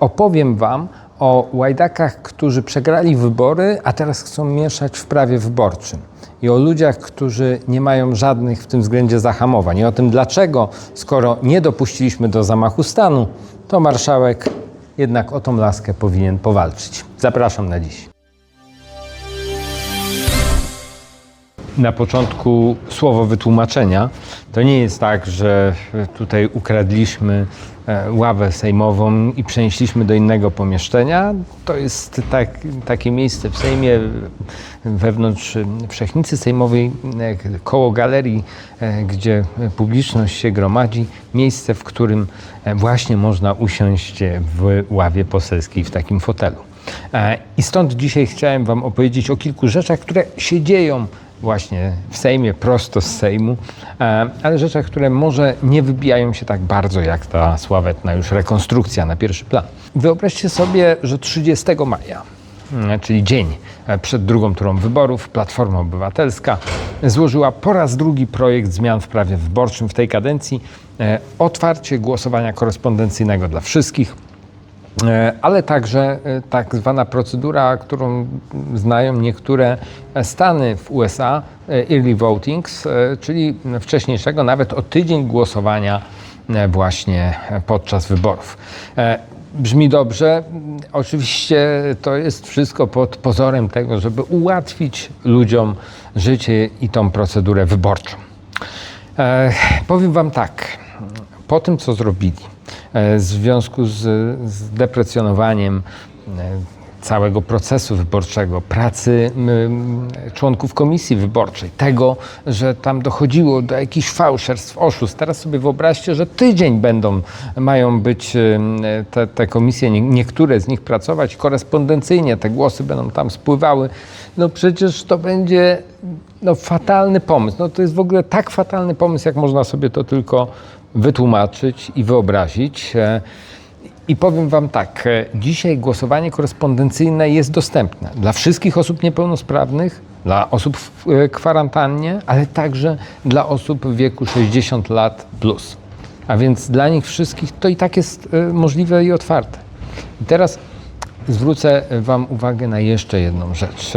Opowiem Wam o łajdakach, którzy przegrali wybory, a teraz chcą mieszać w prawie wyborczym. I o ludziach, którzy nie mają żadnych w tym względzie zahamowań. I o tym, dlaczego, skoro nie dopuściliśmy do zamachu stanu, to marszałek jednak o tą laskę powinien powalczyć. Zapraszam na dziś. na początku słowo wytłumaczenia. To nie jest tak, że tutaj ukradliśmy ławę sejmową i przenieśliśmy do innego pomieszczenia. To jest tak, takie miejsce w Sejmie wewnątrz Wszechnicy Sejmowej, e, koło galerii, e, gdzie publiczność się gromadzi. Miejsce, w którym e, właśnie można usiąść w ławie poselskiej w takim fotelu. E, I stąd dzisiaj chciałem Wam opowiedzieć o kilku rzeczach, które się dzieją właśnie w Sejmie, prosto z Sejmu, e, ale rzeczach, które może nie wybijają się tak bardzo jak ta sławetna już rekonstrukcja na pierwszy plan. Wyobraźcie sobie, że 30 maja, mm, czyli dzień e, przed drugą turą wyborów, Platforma Obywatelska złożyła po raz drugi projekt zmian w prawie wyborczym w tej kadencji. e, Otwarcie głosowania korespondencyjnego dla wszystkich. E, ale także e, tak zwana procedura, którą znają niektóre stany w USA, e, early votings, e, czyli wcześniejszego nawet o tydzień głosowania właśnie podczas wyborów. Brzmi dobrze. Oczywiście to jest wszystko pod pozorem tego, żeby ułatwić ludziom życie i tą procedurę wyborczą. Powiem Wam tak, po tym co zrobili, w związku z, z deprecjonowaniem e, całego procesu wyborczego, pracy członków komisji wyborczej, tego, że tam dochodziło do jakichś fałszerstw, oszustw. Teraz sobie wyobraźcie, że tydzień będą, mają być em, te, te komisje, nie, niektóre z nich pracować korespondencyjnie, te głosy będą tam spływały. No przecież to będzie no, fatalny pomysł. No, to jest w ogóle tak fatalny pomysł, jak można sobie to tylko wytłumaczyć i wyobrazić. E, I powiem Wam tak, e, dzisiaj głosowanie korespondencyjne jest dostępne dla wszystkich osób niepełnosprawnych, dla osób w e, kwarantannie, ale także dla osób w wieku 60 lat plus. A więc dla nich wszystkich to i tak jest możliwe i otwarte. I teraz zwrócę Wam uwagę na jeszcze jedną rzecz.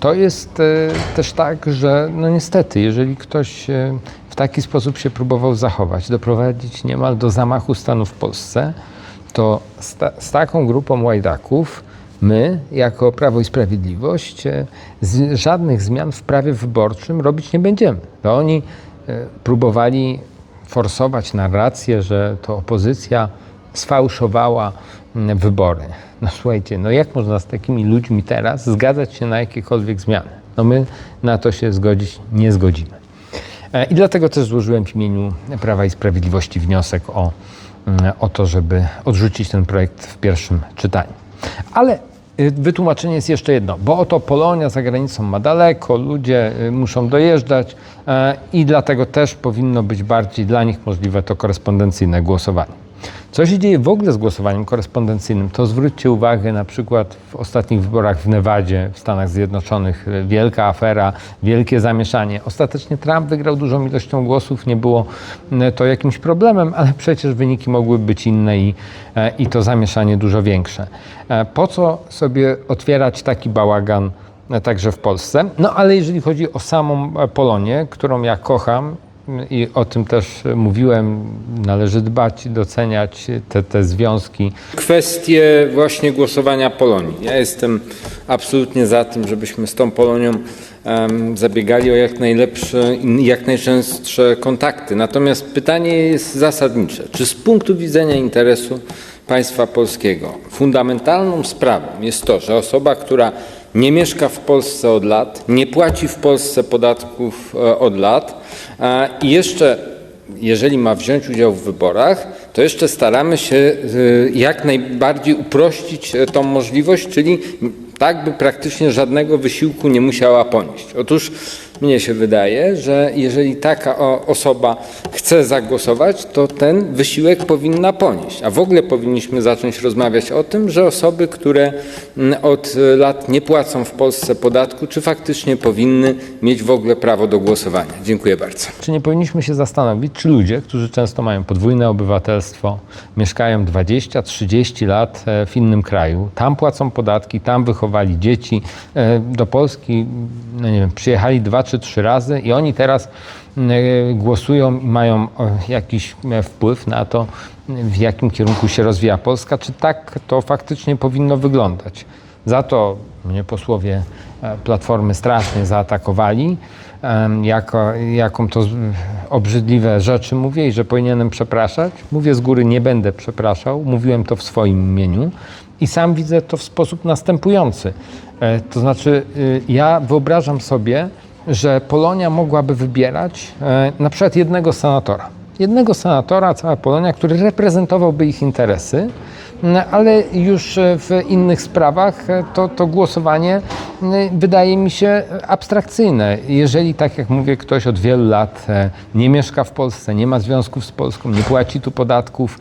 To jest e, też tak, że no niestety, jeżeli ktoś e, w taki sposób się próbował zachować, doprowadzić niemal do zamachu stanu w Polsce, to z, ta, z taką grupą łajdaków my, jako Prawo i Sprawiedliwość, e, z, żadnych zmian w prawie wyborczym robić nie będziemy. To oni próbowali forsować narrację, że to opozycja sfałszowała mm, wybory. No słuchajcie, no jak można z takimi ludźmi teraz zgadzać się na jakiekolwiek zmiany? No my na to się zgodzić nie zgodzimy. E, I dlatego też złożyłem w imieniu Prawa i Sprawiedliwości wniosek o, mm, o to, żeby odrzucić ten projekt w pierwszym czytaniu. Ale y, wytłumaczenie jest jeszcze jedno, bo oto Polonia za granicą ma daleko, ludzie y, muszą dojeżdżać e, i dlatego też powinno być bardziej dla nich możliwe to korespondencyjne głosowanie. Co się dzieje w ogóle z głosowaniem korespondencyjnym, to zwróćcie uwagę na przykład w ostatnich wyborach w Nevadzie w Stanach Zjednoczonych. Wielka afera, wielkie zamieszanie. Ostatecznie Trump wygrał dużą ilością głosów, nie było m, to jakimś problemem, ale przecież wyniki mogły być inne i, e, i to zamieszanie dużo większe. E, Po co sobie otwierać taki bałagan e, także w Polsce? No ale jeżeli chodzi o samą Polonię, którą ja kocham i o tym też mówiłem, należy dbać doceniać te, te związki. Kwestie właśnie głosowania Polonii. Ja jestem absolutnie za tym, żebyśmy z tą Polonią zabiegali o jak najlepsze i jak najczęstsze kontakty. Natomiast pytanie jest zasadnicze. Czy z punktu widzenia interesu państwa polskiego fundamentalną sprawą jest to, że osoba, która nie mieszka w Polsce od lat, nie płaci w Polsce podatków e, od lat e, i jeszcze jeżeli ma wziąć udział w wyborach, to jeszcze staramy się y, jak najbardziej uprościć e, tą możliwość, czyli tak, by praktycznie żadnego wysiłku nie musiała ponieść. Otóż mnie się wydaje, że jeżeli taka osoba chce zagłosować, to ten wysiłek powinna ponieść. A w ogóle powinniśmy zacząć rozmawiać o tym, że osoby, które mm, od lat nie płacą w Polsce podatku, czy faktycznie powinny mieć w ogóle prawo do głosowania. Dziękuję bardzo. Czy nie powinniśmy się zastanowić, czy ludzie, którzy często mają podwójne obywatelstwo, mieszkają 20-30 lat e, w innym kraju, tam płacą podatki, tam wychowali dzieci, e, do Polski no nie wiem, przyjechali dwa czy trzy razy i oni teraz m, e, głosują i mają o, jakiś e, wpływ na to, w jakim kierunku się rozwija Polska, czy tak to faktycznie powinno wyglądać. Za to mnie posłowie e, Platformy strasznie zaatakowali, jako, jaką to obrzydliwe rzeczy mówię i że powinienem przepraszać. Mówię z góry, nie będę przepraszał, mówiłem to w swoim imieniu i sam widzę to w sposób następujący. E, To znaczy, y, ja wyobrażam sobie, że Polonia mogłaby wybierać e, na przykład jednego senatora. Jednego senatora, cała Polonia, który reprezentowałby ich interesy, ale już e, w innych sprawach e, to, to głosowanie wydaje mi się abstrakcyjne. Jeżeli, tak jak mówię, ktoś od wielu lat e, nie mieszka w Polsce, nie ma związków z Polską, nie płaci tu podatków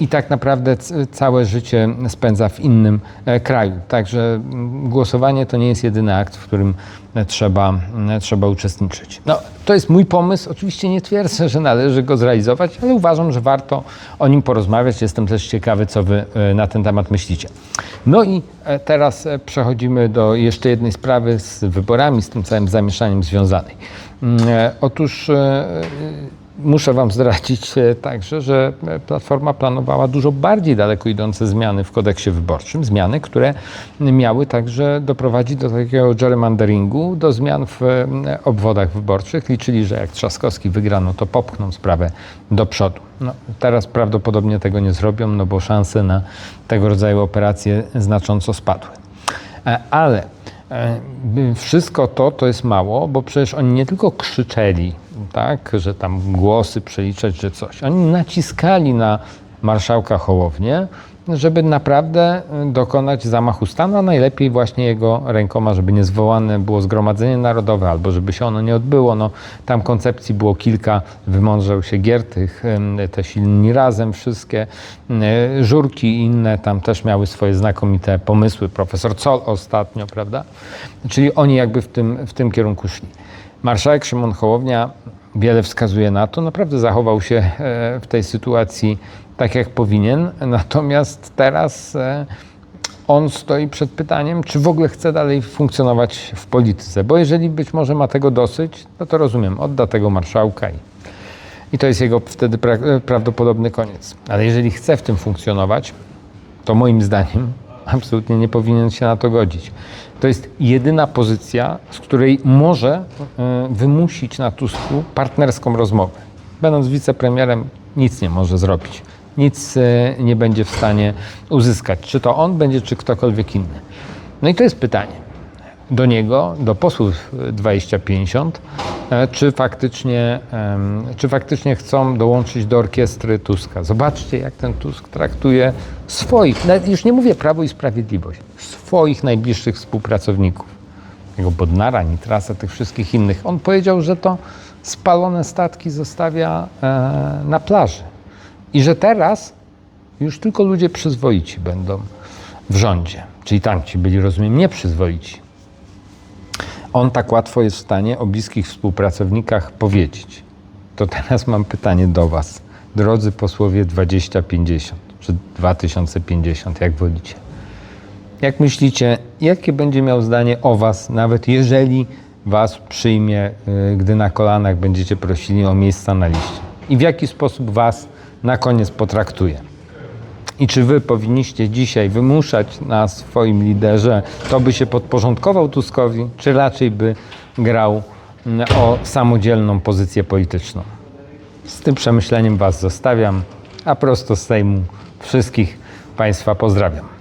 i tak naprawdę całe życie spędza w innym e, kraju. Także głosowanie to nie jest jedyny akt, w którym e, trzeba, trzeba uczestniczyć. No, to jest mój pomysł. Oczywiście nie twierdzę, że należy go zrealizować, ale uważam, że warto o nim porozmawiać. Jestem też ciekawy, co wy e, na ten temat myślicie. No i e, teraz e, przechodzimy do jeszcze jednej sprawy z wyborami, z tym całym zamieszaniem związanej. Mm, e, Otóż e, Muszę Wam zdradzić e, także, że e, Platforma planowała dużo bardziej daleko idące zmiany w kodeksie wyborczym. Zmiany, które miały także doprowadzić do takiego gerrymanderingu, do zmian w e, obwodach wyborczych. Liczyli, że jak Trzaskowski wygrano, to popchną sprawę do przodu. No, teraz prawdopodobnie tego nie zrobią, no bo szanse na tego rodzaju operacje znacząco spadły. Ale wszystko to to jest mało, bo przecież oni nie tylko krzyczeli, tak, że tam głosy przeliczać, że coś. Oni naciskali na marszałka Hołownię, żeby naprawdę e, dokonać zamachu stanu, a najlepiej właśnie jego rękoma, żeby nie zwołane było Zgromadzenie Narodowe, albo żeby się ono nie odbyło. No, tam koncepcji było kilka, wymądrzał się Giertych, em, te silni razem, wszystkie e, żurki i inne tam też miały swoje znakomite pomysły. Profesor Col ostatnio, prawda? Czyli oni jakby w tym, w tym kierunku szli. Marszałek Szymon Hołownia wiele wskazuje na to, naprawdę zachował się e, w tej sytuacji tak jak powinien, natomiast teraz e, on stoi przed pytaniem, czy w ogóle chce dalej funkcjonować w polityce, bo jeżeli być może ma tego dosyć, no to rozumiem, odda tego marszałka i, i to jest jego wtedy pra, e, prawdopodobny koniec. Ale jeżeli chce w tym funkcjonować, to moim zdaniem absolutnie nie powinien się na to godzić. To jest jedyna pozycja, z której może e, wymusić na Tusku partnerską rozmowę. Będąc wicepremierem, nic nie może zrobić. Nic e, nie będzie w stanie uzyskać. Czy to on będzie, czy ktokolwiek inny. No i to jest pytanie do niego, do posłów 2050, e, czy faktycznie, czy faktycznie chcą dołączyć do orkiestry Tuska. Zobaczcie, jak ten Tusk traktuje swoich, już nie mówię Prawo i Sprawiedliwość, swoich najbliższych współpracowników. Jego Bodnara, Nitrasa, tych wszystkich innych. On powiedział, że to spalone statki zostawia e, na plaży. I że teraz już tylko ludzie przyzwoici będą w rządzie. Czyli tam ci byli, rozumiem, nieprzyzwoici on tak łatwo jest w stanie o bliskich współpracownikach powiedzieć. To teraz mam pytanie do Was, drodzy posłowie 2050 czy 2050, jak wolicie. Jak myślicie, jakie będzie miał zdanie o Was, nawet jeżeli Was przyjmie, y, gdy na kolanach będziecie prosili o miejsca na liście? I w jaki sposób Was na koniec potraktuje? I czy wy powinniście dzisiaj wymuszać na swoim liderze, to by się podporządkował Tuskowi, czy raczej by grał mm, o samodzielną pozycję polityczną? Z tym przemyśleniem Was zostawiam, a prosto z Sejmu wszystkich Państwa pozdrawiam.